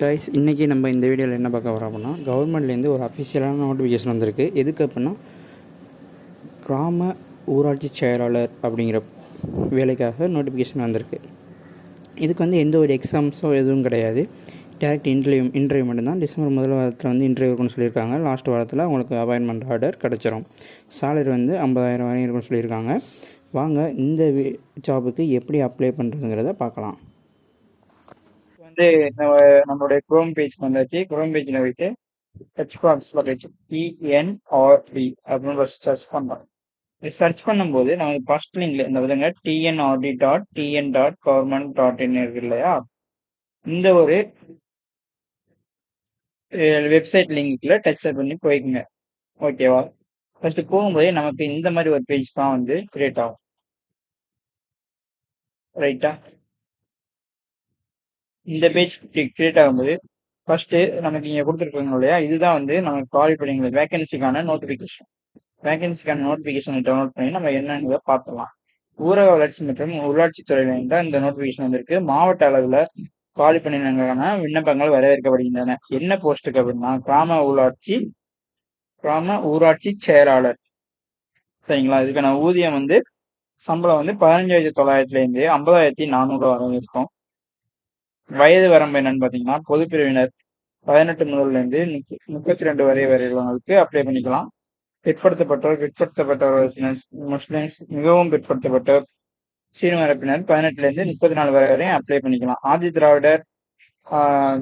Guys இன்றைக்கி நம்ம இந்த வீடியோவில் என்ன பார்க்க வரோம் அப்படின்னா கவர்மெண்ட்லேருந்து ஒரு அஃபிஷியலான நோட்டிஃபிகேஷன் வந்திருக்கு. எதுக்கு அப்படின்னா கிராம ஊராட்சி செயலாளர் அப்படிங்கிற வேலைக்காக நோட்டிஃபிகேஷன் வந்திருக்கு. இதுக்கு வந்து எந்த ஒரு எக்ஸாம்ஸோ எதுவும் கிடையாது. டேரக்ட் இன்டர்வியூ இன்டர்வியூ மட்டும்தான். டிசம்பர் முதல் வாரத்தில் வந்து இன்டர்வியூ இருக்குன்னு சொல்லியிருக்காங்க. லாஸ்ட் வாரத்தில் உங்களுக்கு அப்பாயின்மெண்ட் ஆர்டர் கிடச்சிரும். சேலரி வந்து ஐம்பதாயிரம் வரையும் இருக்குன்னு சொல்லியிருக்காங்க. வாங்க இந்த ஜாபுக்கு எப்படி அப்ளை பண்ணுறதுங்கிறத பார்க்கலாம். வந்து நம்ம நம்மளுடைய குரோம் பேஜ் வந்தாச்சு. குரோம் பேஜ்ல போயிட்டு சர்ச் பாக்ஸ்ல போயிட்டு டிஎன்ஆர்டி அப்படின்னு ஒரு சர்ச் பண்ணலாம். சர்ச் பண்ணும்போது நமக்கு ஃபர்ஸ்ட் லிங்க்ல இந்த விதங்க TNRD dot TN dot government dot in இருக்கு இல்லையா? இந்த ஒரு வெப்சைட் லிங்க்ல டச் பண்ணி போய்க்குங்க. ஓகேவா ஃபர்ஸ்ட் போகும்போதே நமக்கு இந்த மாதிரி ஒரு பேஜ் தான் வந்து கிரியேட் ஆகும். ரைட்டா இந்த பேஜ் கிரியேட் ஆகும்போது ஃபர்ஸ்ட் நமக்கு இங்க கொடுத்துருக்கீங்க இல்லையா? இதுதான் வந்து நமக்கு கால் பண்ணிங்க வேகன்சிக்கான நோட்டிபிகேஷன் வேகன்சிக்கான நோட்டிபிகேஷனை டவுன்லோட் பண்ணி நம்ம என்னங்கிறத பார்க்கலாம் ஊரக வளர்ச்சி மற்றும் உள்ளாட்சித்துறையில தான் இந்த நோட்டிபிகேஷன் வந்திருக்கு. மாவட்ட அளவில் காலி பண்ணினாங்கன்னா விண்ணப்பங்கள் வரவேற்கப்படுகின்றன. என்ன போஸ்ட்டுக்கு அப்படின்னா கிராம உள்ளாட்சி கிராம ஊராட்சி செயலாளர். சரிங்களா? இதுக்கான ஊதியம் வந்து சம்பளம் வந்து பதினஞ்சாயிரத்தி தொள்ளாயிரத்துலேருந்து ஐம்பதாயிரத்தி நானூறு வரை இருக்கும். வயது வரம்பு என்னன்னு பாத்தீங்கன்னா பொது பிரிவினர் பதினெட்டு முதல்லேருந்து முப்பத்தி ரெண்டு வரை வரையிலவங்களுக்கு அப்ளை பண்ணிக்கலாம். பிற்படுத்தப்பட்டோர் பிற்படுத்தப்பட்டவர் முஸ்லிம்ஸ் மிகவும் பிற்படுத்தப்பட்டோர் சீர்மரப்பினர் பதினெட்டுல இருந்து முப்பத்தி நாலு வரை வரையும் அப்ளை பண்ணிக்கலாம். ஆதி திராவிடர் ஆஹ்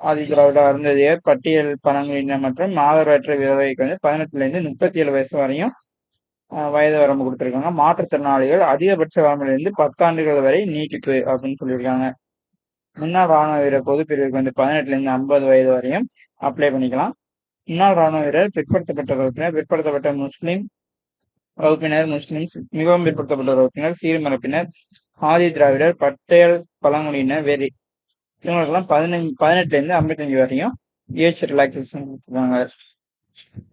ஆதி திராவிடர் அருந்ததியர் பட்டியல் பழங்குடியினர் மற்றும் ஆதரவற்ற விதவைக்கு வந்து பதினெட்டுல இருந்து முப்பத்தி ஏழு வயசு வரையும் வயது வரம்பு கொடுத்துருக்காங்க. மாற்றுத்திறனாளிகள் அதிகபட்ச வரம்பிலிருந்து பத்தாண்டுகள் வரை நீட்டிப்பு அப்படின்னு சொல்லியிருக்காங்க. முன்னாள் ராணுவ வீரர் பொது பிரிவுக்கு வந்து பதினெட்டுல இருந்து ஐம்பது வயது வரையும் அப்ளை பண்ணிக்கலாம். முன்னாள் ராணுவ வீரர் பிற்படுத்தப்பட்ட வகுப்பினர் பிற்படுத்தப்பட்ட முஸ்லிம் வகுப்பினர் முஸ்லிம்ஸ் மிகவும் பிற்படுத்தப்பட்ட வகுப்பினர் சீர்மரப்பினர் ஆதி திராவிடர் பட்டேல் பழங்குடியினர் வேறு இவங்களுக்கெல்லாம் பதினஞ்சு பதினெட்டுல இருந்து ஐம்பத்தஞ்சு வரையும் ஏஜ் ரிலாக்ஸேஷன் கொடுத்துருக்காங்க.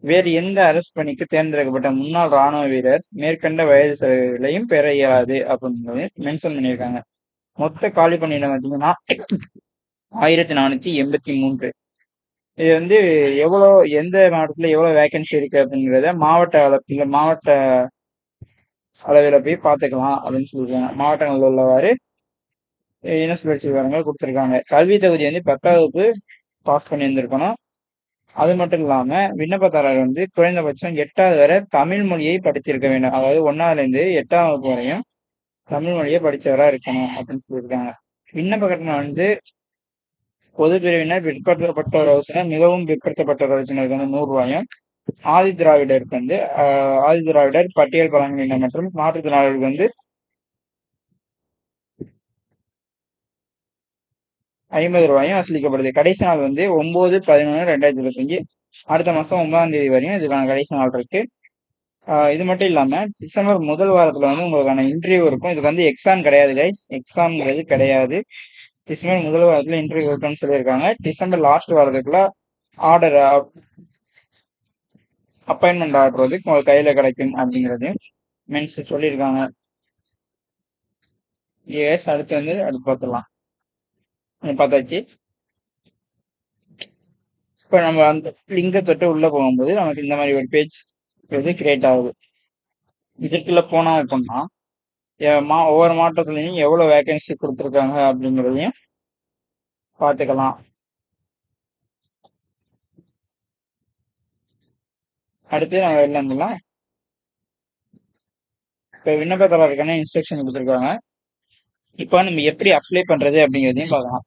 வேறு எந்த அரசு பணிக்கு தேர்ந்தெடுக்கப்பட்ட முன்னாள் ராணுவ வீரர் மேற்கண்ட வயது செலவுகளையும் பெற இயலாது அப்படின்னு மென்ஷன் பண்ணியிருக்காங்க. மொத்த காலி பணியிடம் பார்த்தீங்கன்னா ஆயிரத்தி நானூத்தி எண்பத்தி மூன்று. இது வந்து எவ்வளோ எந்த மாவட்டத்துல எவ்வளவு வேகன்சி இருக்கு அப்படிங்கிறத மாவட்ட அளவில் மாவட்ட அளவில் போய் பார்த்துக்கலாம் அப்படின்னு சொல்லியிருக்காங்க. மாவட்டங்களில் உள்ளவாறு இன சுழற்சி விவரங்கள் கொடுத்துருக்காங்க. கல்வி தகுதி வந்து பத்தாவது வகுப்பு பாஸ் பண்ணி இருந்திருக்கணும் அது மட்டும் இல்லாமல் விண்ணப்பதாரர் வந்து குறைந்தபட்சம் எட்டாவது வரை தமிழ் மொழியை படித்திருக்க வேண்டும். அதாவது ஒன்றாவதுலேருந்து எட்டாம் வகுப்பு வரையும் தமிழ் மொழியை படிச்சவரா இருக்கணும் அப்படின்னு சொல்லியிருக்காங்க. விண்ணப்ப கட்டணம் வந்து பொது பிரிவினர் பிற்படுத்தப்பட்ட வகுப்பினர் மிகவும் பிற்படுத்தப்பட்ட வகுப்பினருக்கு வந்து நூறு ரூபாயும் ஆதி திராவிடருக்கு வந்து ஆதி திராவிடர் பட்டியல் பழங்குடியினர் மற்றும் மாற்றுத்திறனாளர்களுக்கு வந்து ஐம்பது ரூபாயும் வசூலிக்கப்படுது கடைசி நாள் வந்து ஒன்பது பதினொன்று ரெண்டாயிரத்தி இருபத்தஞ்சு. அடுத்த மாசம் ஒன்பதாம் தேதி வரையும் இதுக்கான கடைசி நாள் இருக்கு. இது மட்டும் இல்லாம டிசம்பர் முதல் வாரத்துல வந்து உங்களுக்கான இன்டர்வியூ இருக்கும். இதுக்கு வந்து எக்ஸாம் கிடையாது கைஸ் எக்ஸாம்ங்கிறது கிடையாது. டிசம்பர் முதல் வாரத்துல இன்டர்வியூ இருக்கும்னு சொல்லியிருக்காங்க. டிசம்பர் லாஸ்ட் வாரத்துக்குள்ள ஆர்டர் அப்பாயின்மெண்ட் ஆர்டர் வந்து உங்களுக்கு கையில கிடைக்கும் அப்படிங்கிறது மென்ஸ் சொல்லியிருக்காங்க. எஸ் அடுத்து வந்து அடுத்து பார்த்துடலாம். பார்த்தாச்சு. இப்போ நம்ம அந்த லிங்கை தொட்டு போகும்போது நமக்கு இந்த மாதிரி ஒரு பேஜ் இது கிரியேட் ஆகுது. இதுக்குள்ள போனா அப்படின்னா மா ஒவ்வொரு மாவட்டத்துலையும் எவ்வளோ வேகன்சி கொடுத்துருக்காங்க அப்படிங்கிறதையும் பார்த்துக்கலாம். அடுத்து நம்ம வெளில இருந்துலாம் இப்போ விண்ணப்பதாரருக்கான இன்ஸ்ட்ரக்ஷன் கொடுத்துருக்காங்க. இப்போ நம்ம எப்படி அப்ளை பண்றது அப்படிங்கிறதையும் பார்க்கலாம்.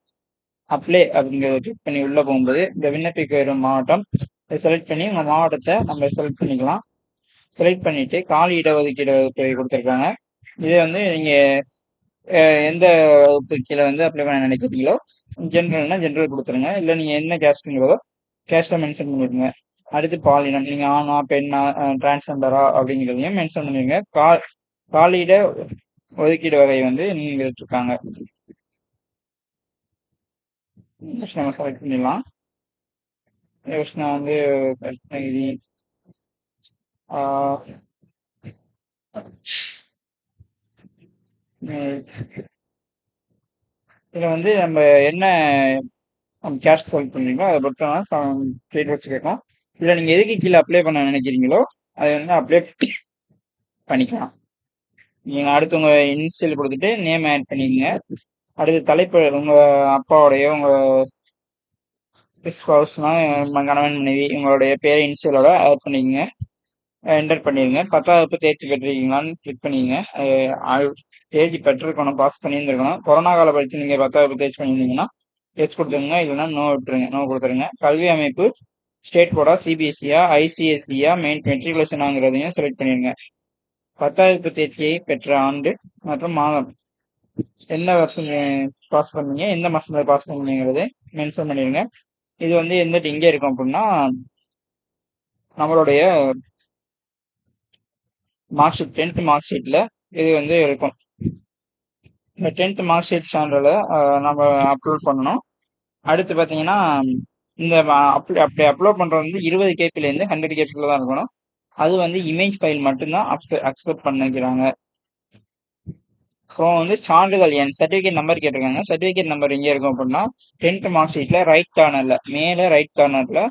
அப்ளை அப்படிங்கிறத கிளிக் பண்ணி உள்ள போகும்போது இந்த விண்ணப்பிக்க வரும் மாவட்டம் செலக்ட் பண்ணி உங்கள் மாவட்டத்தை நம்ம செலக்ட் பண்ணிக்கலாம். செலக்ட் பண்ணிட்டு காலி இடஒதுக்கீடு தொகை கொடுத்துருக்காங்க. இதே வந்து நீங்கள் எந்த வகுப்பு கீழே வந்து அப்ளை பண்ண நினைக்கிறீங்களோ ஜென்ரல்னா ஜென்ரல் கொடுத்துருங்க. இல்லை நீங்க என்ன கேஸ்ட்டுங்களோ கேஸ்ட்டை மென்ஷன் பண்ணிடுங்க. அடுத்து பாலினம் நீங்கள் ஆணா பெண்ணா டிரான்ஸ்ஜெண்டரா அப்படிங்கிறதையும் மென்ஷன் பண்ணிடுங்க. கா காலியிட ஒதுக்கீடு வகை வந்து நீங்கள் இருக்காங்க நம்ம செலக்ட் பண்ணிடலாம். யோசனா வந்து கிருஷ்ணகிரி இதில் வந்து நம்ம என்ன கேஷ் செலக்ட் பண்ணுறீங்களோ அதை பற்றினா டீட்டெயில்ஸ் கேட்கும் இல்லை நீங்கள் எதுக்கு கீழே அப்ளை பண்ண நினைக்கிறீங்களோ அதை வந்து அப்ளை பண்ணிக்கலாம். நீங்கள் அடுத்தவங்க இன்ஸ்டியல் கொடுத்துட்டு நேம் ஆட் பண்ணிக்கங்க. அடுத்து தலைப்பு உங்கள் அப்பாவுடைய உங்கள் ஸ்பவுஸ்னா கணவன் மனைவி உங்களுடைய பேர் இனிஷியலோட ஆட் பண்ணிக்கங்க. என்டர் பண்ணிடுங்க பத்தாவது தேர்ச்சி பெற்றிருக்கீங்களான்னு கிளிக் பண்ணிக்கங்க. தேர்ச்சி பெற்றிருக்கணும் பாஸ் பண்ணியிருந்துருக்கணும். கொரோனா கால படிச்சு நீங்கள் பத்தாவது தேர்ச்சி பண்ணியிருந்தீங்கன்னா எஸ் கொடுத்துருங்க. இல்லைன்னா நோ விட்டுருங்க. நோ கொடுத்துருங்க. கல்வி அமைப்பு ஸ்டேட் போர்டா சிபிஎஸ்சியா ஐசிஎஸ்சியா மெயின் மெட்ரிகுலேஷனாங்கிறதையும் செலக்ட் பண்ணிடுங்க பத்தாவது தேர்ச்சியை பெற்ற ஆண்டு மற்றும் மாதம். எந்த வருஷம் பாஸ் பண்ணீங்க? எந்த மாசத்துல பாஸ் பண்ணீங்கிறது மென்ஷன் பண்ணிடுங்க இது வந்து எந்த இங்கே இருக்கும் அப்படின்னா நம்மளுடைய மார்க் ஷீட் டென்த் மார்க் ஷீட்ல இது வந்து இருக்கும். இந்த டென்த் மார்க் ஷீட் சான்றிதழை நம்ம அப்லோட் பண்ணணும். அடுத்து பார்த்தீங்கன்னா இந்த அப்ளை அப்படி அப்லோட் பண்ணுறது வந்து இருபது கேபிலேருந்து ஹண்ட்ரட் கேபிக்குள்ள தான் இருக்கணும். அது வந்து இமேஜ் ஃபைல் மட்டும்தான் அக்செப்ட் பண்ணிக்கிறாங்க. அப்புறம் வந்து சான்றிதழ் என் சர்டிஃபிகேட் நம்பர் கேட்டிருக்காங்க. சர்டிஃபிகேட் நம்பர் எங்கே இருக்கும் அப்படின்னா டென்த் மார்க் ஷீட்ல ரைட் கார்னர்ல மேலே ரைட் கார்னர்ல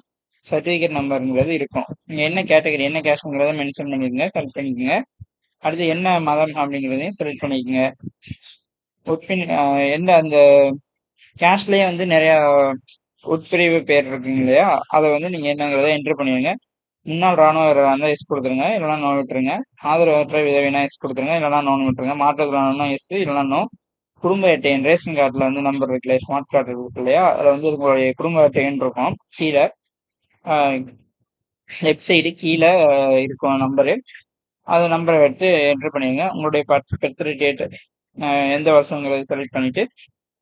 சர்டிஃபிகேட் நம்பருங்கிறது இருக்கும். நீங்கள் என்ன கேட்டகரி என்ன கேஷ்ங்கிறத மென்ஷன் பண்ணிக்கோங்க செலக்ட் பண்ணிக்கோங்க. அடுத்து என்ன மதம் அப்படிங்கிறதையும் செலக்ட் பண்ணிக்கோங்க. உட்பின் எந்த அந்த கேஷ்லேயே வந்து நிறைய உட்பிரிவு பேர் இருக்குங்க இல்லையா? அதை வந்து நீங்கள் என்னங்கிறத என்ட்ரு பண்ணிடுங்க. முன்னாள் ராணுவ வீரராக இருந்தால் எஸ் கொடுத்துருங்க. இல்லைனா நோ விட்டுருங்க. ஆதரவற்ற விதவினா எஸ் கொடுத்துருங்க. இல்லைனா நோன் விட்டுருங்க. மாற்றுத்திறனா எஸ் இல்லைனா நோ குடும்ப அட்டையன் ரேஷன் கார்டில் வந்து நம்பர் இருக்குல்ல ஸ்மார்ட் கார்டு இருக்கு இல்லையா? அதில் வந்து உங்களுடைய குடும்ப அட்டையன் இருக்கும். கீழே லெஃப்ட் சைடு கீழே இருக்கும் நம்பரு அது நம்பரை எடுத்து என்ட்ரு பண்ணிடுங்க. உங்களுடைய பர்த் பர்த்டே டேட்டு எந்த வருஷங்கிறத செலக்ட் பண்ணிவிட்டு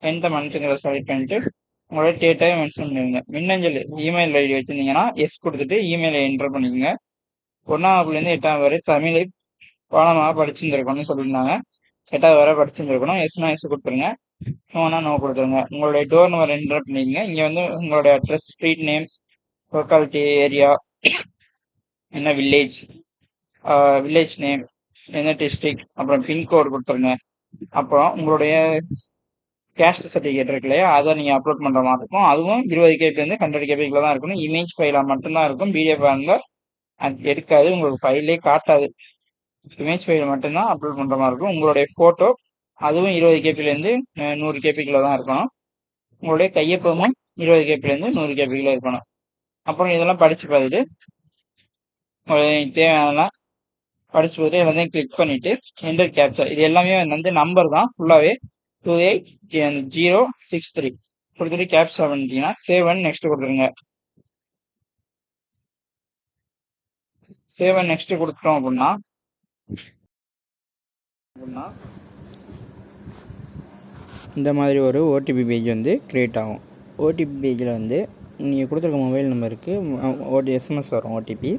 எந்த மந்த்துங்கிறத செலக்ட் பண்ணிவிட்டு உங்களோட டேட்டாவை மென்ஷன் பண்ணிடுங்க மின்னஞ்சல் இமெயில் ஐடி வச்சுருந்தீங்கன்னா எஸ் கொடுத்துட்டு இமெயிலை என்டர் பண்ணிக்கோங்க. ஒன்றாவதுலேருந்து எட்டாவது வரை தமிழை பாடமாக படிச்சிருந்துருக்கணும்னு சொல்லியிருந்தாங்க. எட்டாவது வரை படிச்சிருந்துருக்கணும். எஸ்னா எஸ் கொடுத்துருங்க. நோனா நோ கொடுத்துருங்க. உங்களுடைய டோர் நம்பர் என்டர் பண்ணிக்கங்க. இங்கே வந்து உங்களுடைய address street name locality area என்ன வில்லேஜ் வில்லேஜ் நேம் என்ன டிஸ்ட்ரிக்ட் அப்புறம் பின்கோடு கொடுத்துருங்க. அப்புறம் உங்களுடைய கேஸ்ட் சர்டிஃபிகேட் இருக்கு இல்லையா? அதை நீங்கள் அப்லோட் பண்ணுற மாதிரி இருக்கும். அதுவும் இருபது கேபிலேருந்து ஹண்ட்ரட் கேபிக்குள்ள தான் இருக்கணும். இமேஜ் ஃபைலாக மட்டும்தான் இருக்கும். பிடிஎஃப் இருந்தால் எடுக்காது. உங்களுக்கு ஃபைலே காட்டாது. இமேஜ் ஃபைல் மட்டும்தான் அப்லோட் பண்ணுற மாதிரி இருக்கும். உங்களுடைய ஃபோட்டோ அதுவும் இருபது கேபிலேருந்து நூறு கேபிக்குள்ள தான் இருக்கணும். உங்களுடைய கையொப்பமும் இருபது கேபிலேருந்து நூறு கேபிக்குள்ள இருக்கணும். அப்புறம் இதெல்லாம் படித்து பார்த்துட்டு தேவையானலாம் படிச்சு பார்த்துட்டு எல்லாத்தையும் கிளிக் பண்ணிட்டு என்டர் கேப்சர் இது எல்லாமே வந்து நம்பர் தான். ஃபுல்லாகவே two eight zero six three கொடுத்துட்டு கேப் பண்ணிட்டீங்கன்னா சேவன் நெக்ஸ்ட் கொடுத்துருங்க. சேவன் நெக்ஸ்ட் கொடுத்துட்டோம் அப்படின்னா அப்படின்னா இந்த மாதிரி ஒரு ஓடிபி பேஜ் வந்து க்ரியேட் ஆகும். ஓடிபி பேஜில் வந்து நீங்கள் கொடுத்துருக்க மொபைல் நம்பருக்கு ஓடி எஸ்எம்எஸ் வரும் ஓடிபி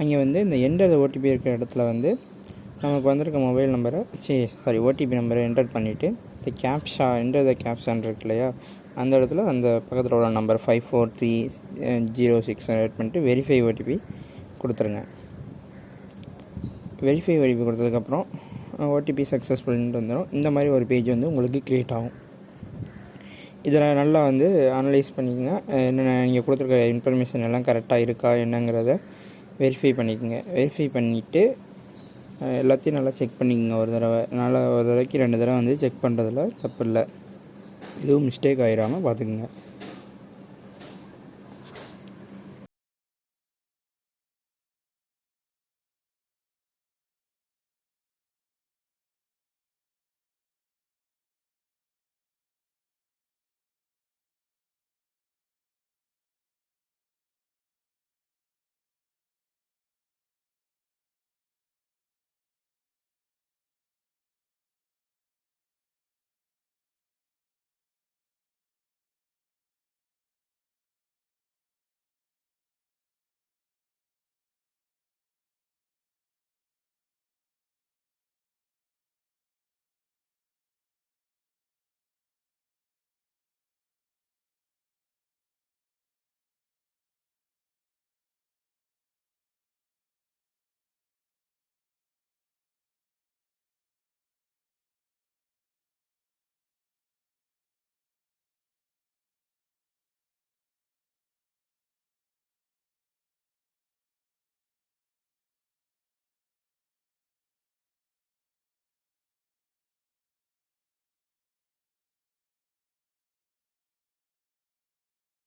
அங்கே வந்து இந்த என்டர் ஓடிபி இருக்கிற இடத்துல வந்து நமக்கு வந்திருக்க மொபைல் நம்பரை சரி சாரி ஓடிபி நம்பரை என்டர் பண்ணிவிட்டு இந்த கேப்ஷா என்டர் த கேப்ஷான் இருக்கு இல்லையா அந்த இடத்துல அந்த பக்கத்தில் உள்ள number five four three zero six add பண்ணிட்டு வெரிஃபை ஓடிபி கொடுத்துருங்க. வெரிஃபை ஓடிபி கொடுத்ததுக்கப்புறம் ஓடிபி uh, சக்ஸஸ்ஃபுல்ன்ட்டு வந்துடும் இந்த மாதிரி ஒரு பேஜ் வந்து உங்களுக்கு க்ரியேட் ஆகும். இதில் நல்லா வந்து அனலைஸ் பண்ணிக்கோங்க. என்னென்ன நீங்கள் கொடுத்துருக்க இன்ஃபர்மேஷன் எல்லாம் கரெக்டாக இருக்கா என்னங்கிறத வெரிஃபை பண்ணிக்கோங்க. வெரிஃபை பண்ணிவிட்டு எல்லாத்தையும் நல்லா செக் பண்ணிக்கோங்க. ஒரு தடவை நல்லா ஒரு தடவைக்கு ரெண்டு தடவை வந்து செக் பண்ணுறதுல தப்பு இல்லை எதுவும் மிஸ்டேக் ஆகிடாமல் பார்த்துக்குங்க.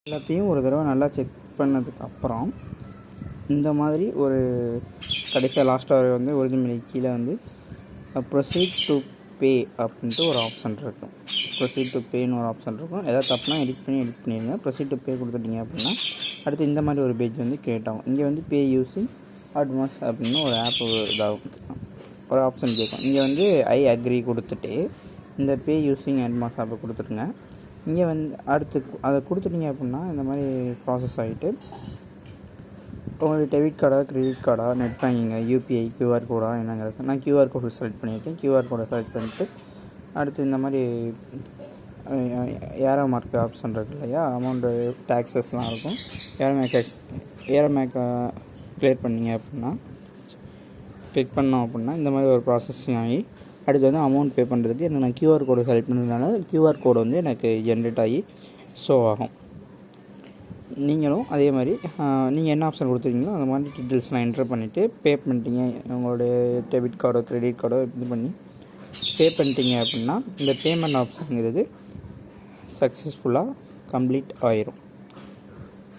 எல்லாத்தையும் ஒரு தடவை நல்லா செக் பண்ணதுக்கு அப்புறம் இந்த மாதிரி ஒரு கடைசியாக லாஸ்ட்டாக வந்து ஒரிஜினல் கீழே வந்து ப்ரொசீட் டு பே அப்படின்ட்டு ஒரு ஆப்ஷன் இருக்கும். ப்ரொசீட் டு பேன்னு ஒரு ஆப்ஷன் இருக்கும். ஏதாவது தப்புனா எடிட் பண்ணி எடிட் பண்ணிடுங்க. ப்ரொசீட் டு பே கொடுத்துட்டீங்க அப்படின்னா அடுத்து இந்த மாதிரி ஒரு பேஜ் வந்து கிரியேட் ஆகும். இங்கே வந்து பே யூஸிங் அட்வான்ஸ் அப்படின்னு ஒரு ஆப் இதாகும். ஒரு ஆப்ஷன் கேட்கும் இங்கே வந்து ஐ அக்ரி கொடுத்துட்டு இந்த பே யூஸிங் அட்வான்ஸ் ஆப்பை கொடுத்துருங்க இங்கே வந்து அடுத்து அதை கொடுத்துட்டீங்க அப்படின்னா இந்த மாதிரி ப்ராசஸ் ஆகிட்டு உங்களுக்கு டெபிட் கார்டா கிரெடிட் கார்டா நெட் பேங்கிங்க யூபிஐ கியூஆர் கோடா என்னங்கிறது நான் கியூஆர் கோடு செலக்ட் பண்ணியிருக்கேன். கியூஆர் கோடை செலக்ட் பண்ணிவிட்டு அடுத்து இந்த மாதிரி ஏரோ மார்க் ஆப்ஷன் இருக்கு இல்லையா அமௌண்ட்டு டேக்ஸஸ்லாம் இருக்கும். ஏரோ மேக் ஏரோ மேக்கை கிளியர் பண்ணீங்க அப்படின்னா கிளிக் பண்ணோம் அப்படின்னா இந்த மாதிரி ஒரு ப்ராசஸிங் ஆகி அடுத்து வந்து அமௌண்ட் பே பண்ணுறதுக்கு எனக்கு நான் கியூஆர் கோடு செலக்ட் பண்ணுறதுனால கியூஆர் கோடு வந்து எனக்கு ஜென்ரேட் ஆகி ஷோ ஆகும். நீங்களும் அதே மாதிரி நீங்கள் என்ன ஆப்ஷன் கொடுத்துருக்கீங்களோ அந்த மாதிரி டீட்டெயில்ஸ்லாம் என்ட்ரு பண்ணிவிட்டு பே பண்ணிட்டீங்க. உங்களுடைய டெபிட் கார்டோ கிரெடிட் கார்டோ இது பண்ணி பே பண்ணிட்டீங்க அப்படின்னா இந்த பேமெண்ட் ஆப்ஷனுங்கிறது சக்ஸஸ்ஃபுல்லாக கம்ப்ளீட் ஆயிரும்.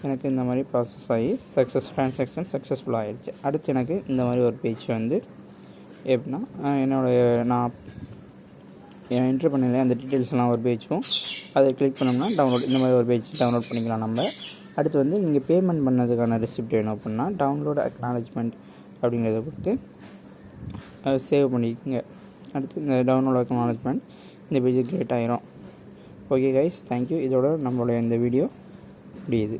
எனக்கு இந்த மாதிரி ப்ராசஸ் ஆகி சக்ஸஸ் ட்ரான்சாக்ஷன் சக்ஸஸ்ஃபுல்லாக ஆயிடுச்சு. அடுத்து எனக்கு இந்த மாதிரி ஒரு பேஜ் வந்து எப்படின்னா என்னுடைய நான் என்ட்ரு பண்ணல அந்த டீட்டெயில்ஸ்லாம் ஒரு பேஜும் அதை கிளிக் பண்ணோம்னா டவுன்லோட் இந்த மாதிரி ஒரு பேஜ் டவுன்லோட் பண்ணிக்கலாம் நம்ம. அடுத்து வந்து நீங்கள் பேமெண்ட் பண்ணதுக்கான ரெசிப்ட் வேணும் அப்படின்னா டவுன்லோட் அக்னாலஜ்மெண்ட் அப்படிங்கிறத கொடுத்து சேவ் பண்ணிக்கோங்க. அடுத்து இந்த டவுன்லோட் அக்னாலஜ்மெண்ட் இந்த பேஜ் கிரியேட் ஆகிரும் ஓகே கைஸ் தேங்க்யூ இதோட நம்மளுடைய இந்த வீடியோ முடியுது.